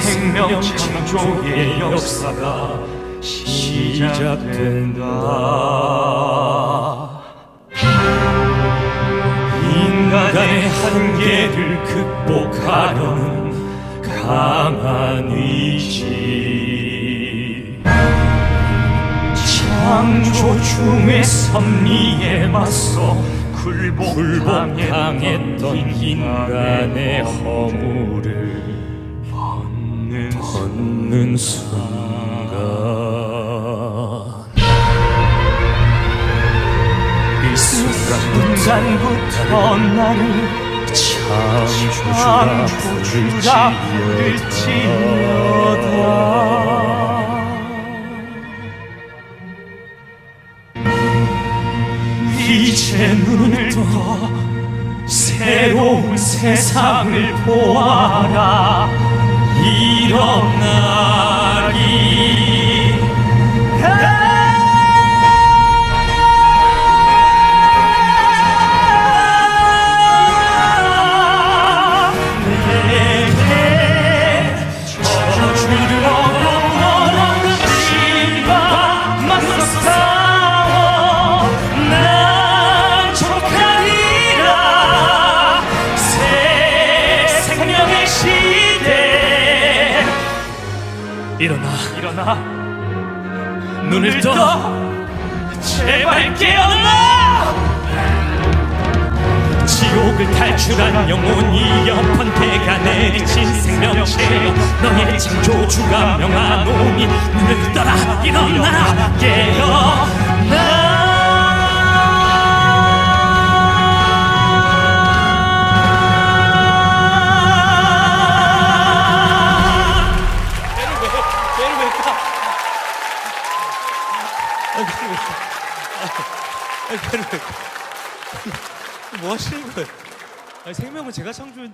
생명 창조의 역사가 시작된다. 인간의 한계를 극복하려는 강한 의지 창조 중의 섭리에 맞서 굴복당했던 인간의 허물을 벗는, 순간. 이 순간부터 나를 창조주라 부를지어다 이제 눈을 떠 새로운 세상을 보아라 일어나 일어나. 일어나. 눈을 떠. 제발 깨어나. 지옥을 탈출한 영혼이 옆한테가 내리친 생명체 너의 창조주가 명하노니 눈을 떠라. 일어나라 깨어 아, 까? 아? 뭐 하시는 거예요? 아니, 생명은 제가 창조했는데.